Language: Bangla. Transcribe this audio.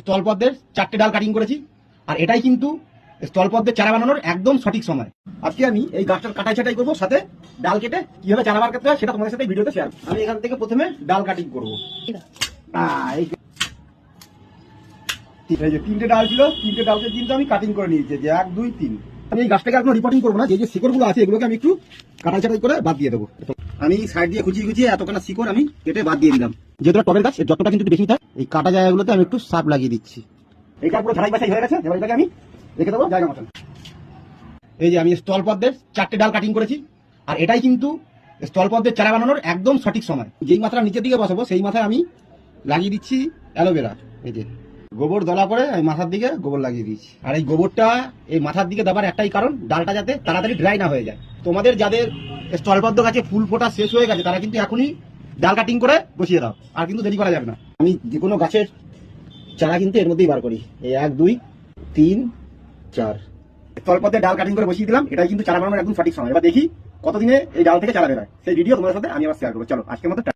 স্থল পদ্মের চারটে ডাল কাটিং করেছি, আর এটাই কিন্তু স্থল পদ্মের চারা বানানোর একদম সঠিক সময়। আজকে আমি এই গাছটার কাটাই ছাটাই করব, সাথে ডাল কেটে কীভাবে চারা বার করতে হয় সেটা তোমাদের সাথে ভিডিওতে শেয়ার আমি এখান থেকে প্রথমে ডাল কাটিং করব। তিনটে ডাল ছিল, তিনটে ডালকে কিন্তু আমি কাটিং করে নিয়েছি যে এক, দুই, তিন। আমি এই গাছটাকে কোনো রিপোর্টিং করব না, যে যে শিকড়গুলো আছে এগুলোকে আমি একটু কাটাই ছাটাই করে বাদ দিয়ে দেবো। আমি সাইড দিয়ে খুঁচিয়ে খুঁচিয়ে এতখানা শিকড় আমি কেটে বাদ দিয়ে দিলাম। যেহেতু এটা টবের গাছ যতটা কিন্তু বেশি থাকে এই কাটা জায়গাগুলোতে আমি একটু সাপ লাগিয়ে দিচ্ছি। এইটা পুরো ঝাড়াই বাছাই হয়ে গেছে, এবার এটাকে আমি রেখে দেবো জায়গা মতন। এই যে আমি স্থল পদ্মের চারটে ডাল কাটিং করেছি, আর এটাই কিন্তু স্থল পদ্মের চারা বানানোর একদম সঠিক সময়। যেই মাথাটা নিচের দিকে বসাবো, সেই মাথায় আমি লাগিয়ে দিচ্ছি অ্যালোভেরা। এই যে গোবর দলা করে আমি মাথার দিকে গোবর লাগিয়ে দিচ্ছি আর এই গোবরটা এই মাথার দিকে দেওয়ার একটাই কারণ, ডালটা যাতে তাড়াতাড়ি ড্রাই না হয়ে যায়। তোমাদের যাদের স্থলপদ্ম গাছে ফুল ফোটা শেষ হয়ে গেছে, তারা কিন্তু এখনই ডাল কাটিং করে বসিয়ে দাও, আর কিন্তু দেরি করা যাবে না। আমি যে কোনো গাছের চারা কিন্তু এর মধ্যেই বার করি। এই এক, দুই, তিন, চার। স্থলপথে ডাল কাটিং করে বসিয়ে দিলাম, এটাই কিন্তু চারা বানানোর একদম সঠিক সময়। এবার দেখি কতদিনে এই ডাল থেকে চারা বেরোয়। সেই ভিডিও তোমার সাথে আমি আবার শেয়ার করব। চলো, আজকের মতো